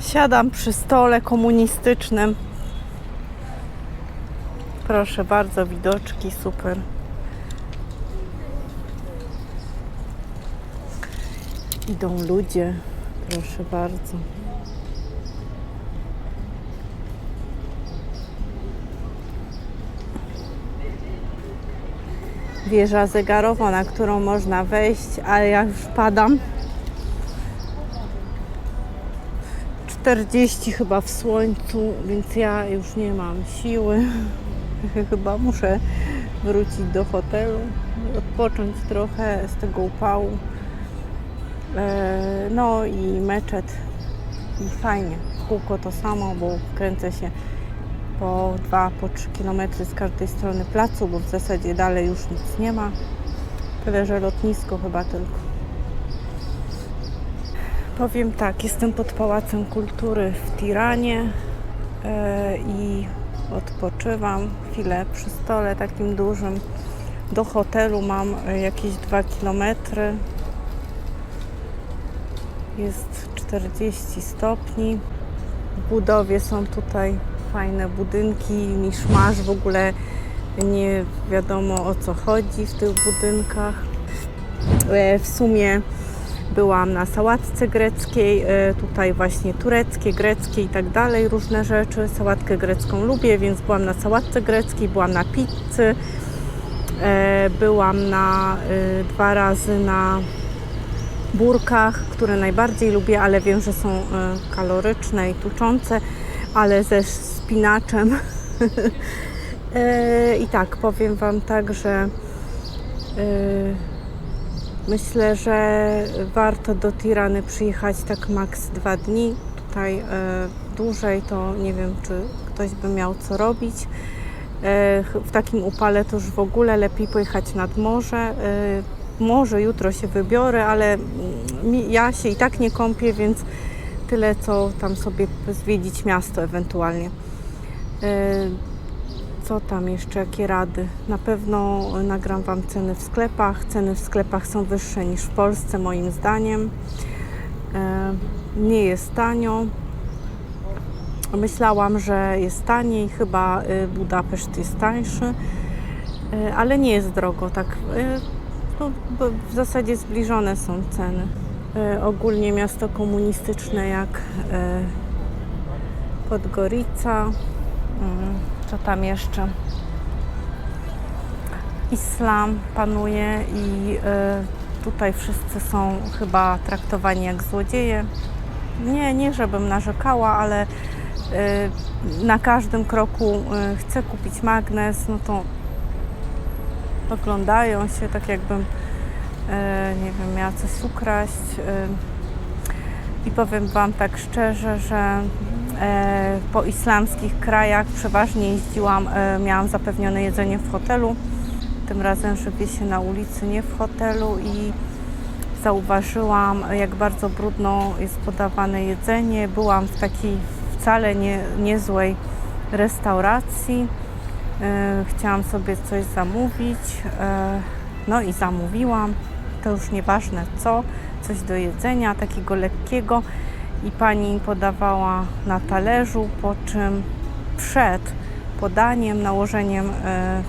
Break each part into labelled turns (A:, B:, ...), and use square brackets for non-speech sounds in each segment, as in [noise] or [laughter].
A: Siadam przy stole komunistycznym. Proszę bardzo, widoczki, super. Idą ludzie, proszę bardzo. Wieża zegarowa, na którą można wejść, ale ja już padam. 40 chyba w słońcu, więc ja już nie mam siły. [laughs] Chyba muszę wrócić do hotelu, odpocząć trochę z tego upału. E, No i meczet. I fajnie. Kółko to samo, bo kręcę się po 2, po 3 km z każdej strony placu, bo w zasadzie dalej już nic nie ma. Tyle, że lotnisko chyba tylko. Powiem tak, jestem pod Pałacem Kultury w Tiranie e, i odpoczywam chwilę przy stole takim dużym. Do hotelu mam e, jakieś 2 km. Jest 40 stopni. W budowie są tutaj fajne budynki, miszmasz, w ogóle nie wiadomo o co chodzi w tych budynkach. E, W sumie byłam na sałatce greckiej, e, tutaj właśnie tureckiej, greckiej i tak dalej, różne rzeczy. Sałatkę grecką lubię, więc byłam na sałatce greckiej, byłam na pizzy, e, byłam na e, dwa razy na burkach, które najbardziej lubię, ale wiem, że są e, kaloryczne i tuczące, ale ze spinaczem. [laughs] E, I tak, powiem Wam tak, że myślę, że warto do Tirany przyjechać tak maks dwa dni. Tutaj e, dłużej to nie wiem, czy ktoś by miał co robić. E, w takim upale to już w ogóle lepiej pojechać nad morze. E, może jutro się wybiorę, ale mi, ja się i tak nie kąpię, więc tyle co tam sobie zwiedzić miasto ewentualnie. E, Co tam jeszcze, jakie rady? Na pewno nagram Wam ceny w sklepach. Ceny w sklepach są wyższe niż w Polsce, moim zdaniem. E, Nie jest tanio. Myślałam, że jest taniej, chyba y, Budapeszt jest tańszy, y, ale nie jest drogo. Tak, y, no, w zasadzie zbliżone są ceny. Y, Ogólnie miasto komunistyczne jak y, Podgorica. Co tam jeszcze? Islam panuje i y, tutaj wszyscy są chyba traktowani jak złodzieje. Nie, nie żebym narzekała, ale y, na każdym kroku y, chcę kupić magnes, no to oglądają się tak jakbym y, nie wiem, miała coś ukraść. Y, I powiem Wam tak szczerze, że po islamskich krajach przeważnie jeździłam, e, miałam zapewnione jedzenie w hotelu. Tym razem żywię się na ulicy, nie w hotelu i zauważyłam, jak bardzo brudno jest podawane jedzenie. Byłam w takiej wcale nie, niezłej restauracji. E, Chciałam sobie coś zamówić, e, no i zamówiłam. To już nieważne co, coś do jedzenia, takiego lekkiego. I pani podawała na talerzu, po czym przed podaniem, nałożeniem e,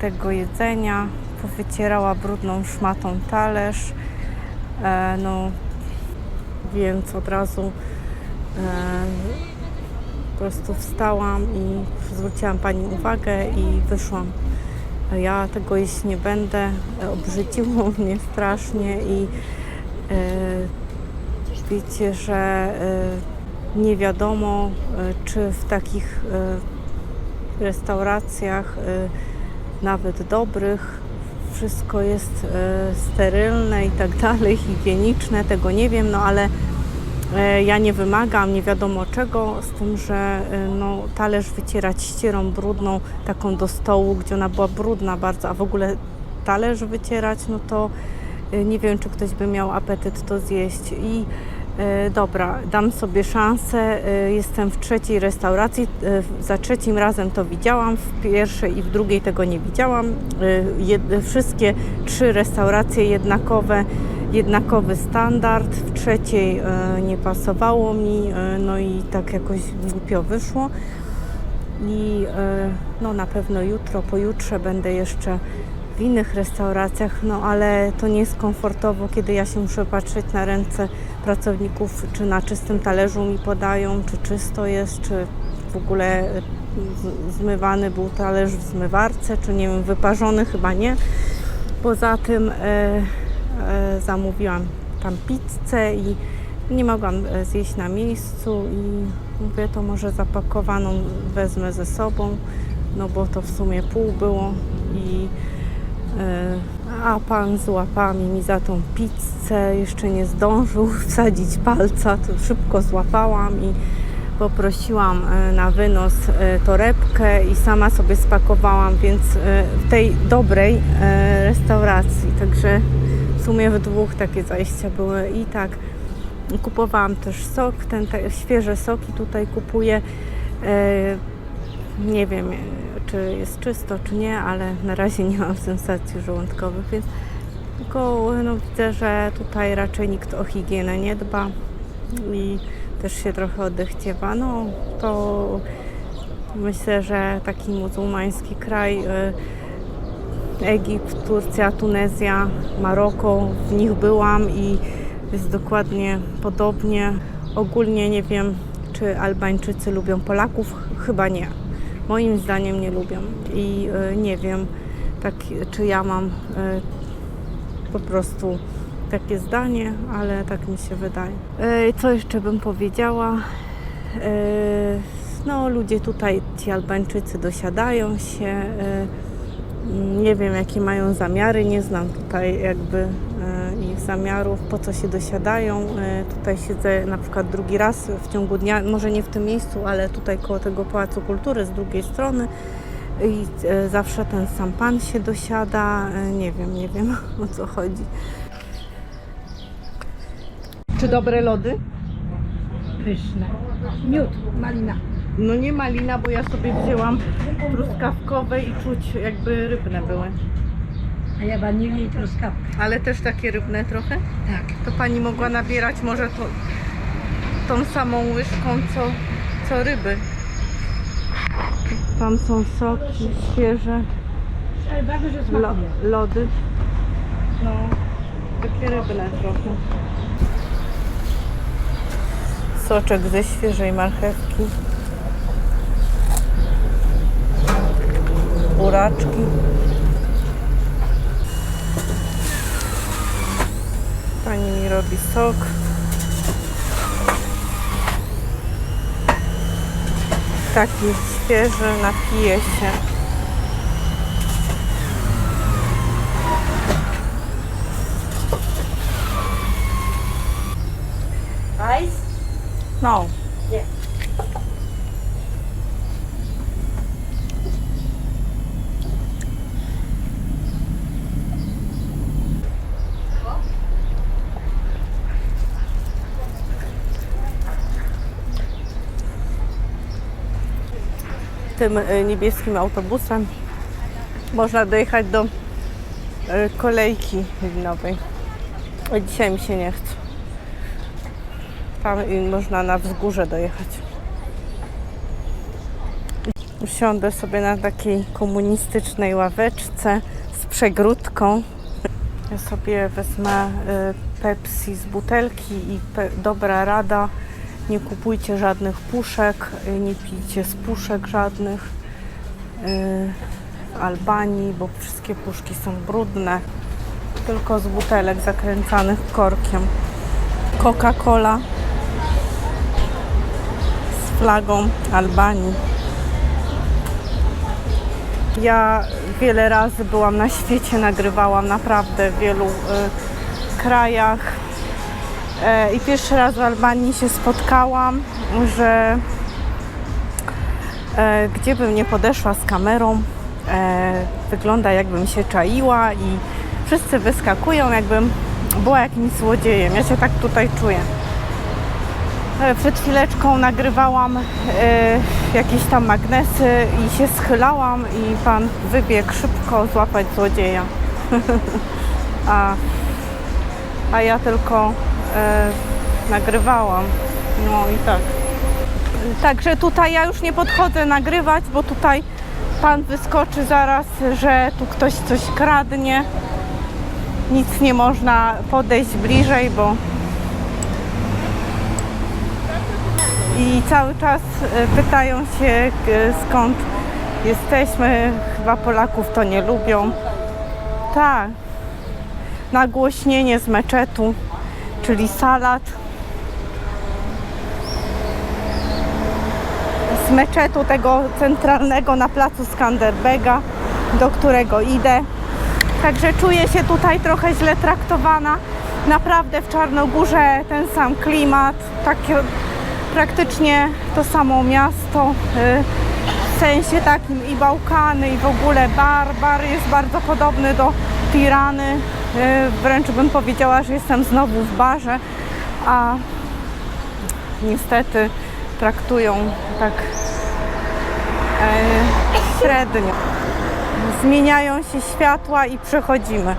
A: tego jedzenia powycierała brudną szmatą talerz. E, no, więc od razu e, po prostu wstałam i zwróciłam pani uwagę i wyszłam. Ja tego jeść nie będę, obrzydziło [laughs] mnie strasznie i wiecie, że e, nie wiadomo, e, czy w takich e, restauracjach, nawet dobrych, wszystko jest sterylne i tak dalej, [laughs] higieniczne, tego nie wiem, no ale ja nie wymagam nie wiadomo czego, z tym, że no, talerz wycierać ścierą brudną, taką do stołu, gdzie ona była brudna bardzo, a w ogóle talerz wycierać, no to nie wiem, czy ktoś by miał apetyt to zjeść. I Dobra, dam sobie szansę. E, Jestem w trzeciej restauracji. E, Za trzecim razem to widziałam, w pierwszej i w drugiej tego nie widziałam. E, wszystkie trzy restauracje jednakowe jednakowy standard, w trzeciej e, nie pasowało mi, e, no i tak jakoś głupio wyszło. I e, no na pewno jutro, pojutrze będę jeszcze w innych restauracjach, no ale to nie jest komfortowo, kiedy ja się muszę patrzeć na ręce pracowników, czy na czystym talerzu mi podają, czy czysto jest, czy w ogóle e, zmywany był talerz w zmywarce, czy nie wiem, wyparzony, chyba nie. Poza tym e, e, zamówiłam tam pizzę i nie mogłam e, zjeść na miejscu i mówię, to może zapakowaną wezmę ze sobą, no bo to w sumie pół było i a pan z łapami mi za tą pizzę jeszcze nie zdążył [laughs] wsadzić palca, to szybko złapałam i poprosiłam e, na wynos e, torebkę i sama sobie spakowałam, więc e, w tej dobrej e, restauracji, także w sumie w dwóch takie zajścia były i tak kupowałam też sok, ten te, świeże soki tutaj kupuję. E, nie wiem, e, czy jest czysto, czy nie, ale na razie nie mam sensacji żołądkowych, więc tylko no, widzę, że tutaj raczej nikt o higienę nie dba i też się trochę odechciewa. No to myślę, że taki muzułmański kraj, y, Egipt, Turcja, Tunezja, Maroko, w nich byłam i jest dokładnie podobnie. Ogólnie nie wiem, czy Albańczycy lubią Polaków, chyba nie. Moim zdaniem nie lubią i y, nie wiem, tak, czy ja mam y, po prostu takie zdanie, ale tak mi się wydaje. E, Co jeszcze bym powiedziała? E, No, ludzie tutaj, ci Albańczycy dosiadają się. Nie wiem, jakie mają zamiary, nie znam tutaj jakby e, ich zamiarów, po co się dosiadają. E, Tutaj siedzę na przykład drugi raz w ciągu dnia, może nie w tym miejscu, ale tutaj koło tego Pałacu Kultury z drugiej strony. I e, zawsze ten sam pan się dosiada. Nie wiem, nie wiem [laughs] o co chodzi. Czy dobre lody?
B: Pyszne. Miód, malina.
A: No nie malina, bo ja sobie wzięłam truskawkowe i czuć jakby rybne były.
B: A ja wanilię i truskawkę.
A: Ale też takie rybne trochę?
B: Tak.
A: To pani mogła nabierać może to, tą samą łyżką co, co ryby. Tam są soki świeże,
B: Ale bardzo,
A: lo, lody. No, takie rybne trochę. Soczek ze świeżej marchewki. Buraczki. Pani mi robi sok. Taki świeży, napije się.
B: Ice?
A: No. Tym y, niebieskim autobusem można dojechać do y, kolejki linowej. A Dzisiaj mi się nie chce. Tam można na wzgórze dojechać. Usiądę sobie na takiej komunistycznej ławeczce z przegródką. Ja sobie wezmę y, Pepsi z butelki i dobra rada. Nie kupujcie żadnych puszek, y, nie pijcie z puszek żadnych y, w Albanii, bo wszystkie puszki są brudne. Tylko z butelek zakręcanych korkiem. Coca-Cola z flagą Albanii. Ja wiele razy byłam na świecie, nagrywałam naprawdę w wielu y, krajach. E, I pierwszy raz w Albanii się spotkałam, że e, gdzie bym nie podeszła z kamerą, e, wygląda jakbym się czaiła i wszyscy wyskakują, jakbym była jakimś złodziejem. Ja się tak tutaj czuję. Przed chwileczką nagrywałam jakieś tam magnesy i się schylałam i pan wybiegł szybko złapać złodzieja. [laughs] A a ja tylko e, nagrywałam. No i tak. Także tutaj ja już nie podchodzę nagrywać, bo tutaj pan wyskoczy zaraz, że tu ktoś coś kradnie. Nic nie można podejść bliżej, bo i cały czas e, pytają się e, skąd jesteśmy. Chyba Polaków to nie lubią. Tak. Nagłośnienie z meczetu, czyli salat. Z meczetu tego centralnego na placu Skanderbega, do którego idę. Także czuję się tutaj trochę źle traktowana. Naprawdę w Czarnogórze ten sam klimat, takie praktycznie to samo miasto. y, W sensie takim i Bałkany, i w ogóle bar. Bar jest bardzo podobny do Tirany. y, Wręcz bym powiedziała, że jestem znowu w barze, a niestety traktują tak e, średnio. Zmieniają się światła i przechodzimy.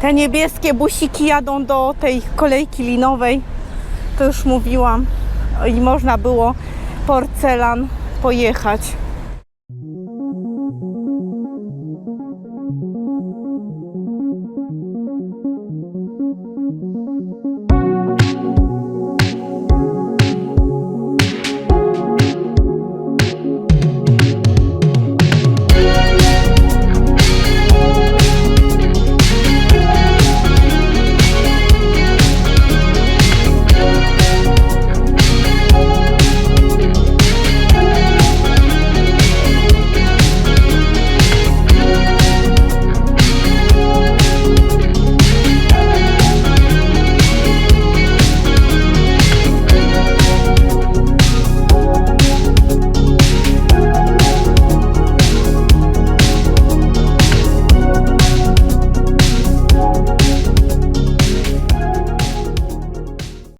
A: Te niebieskie busiki jadą do tej kolejki linowej. To już mówiłam. I można było porcelan pojechać.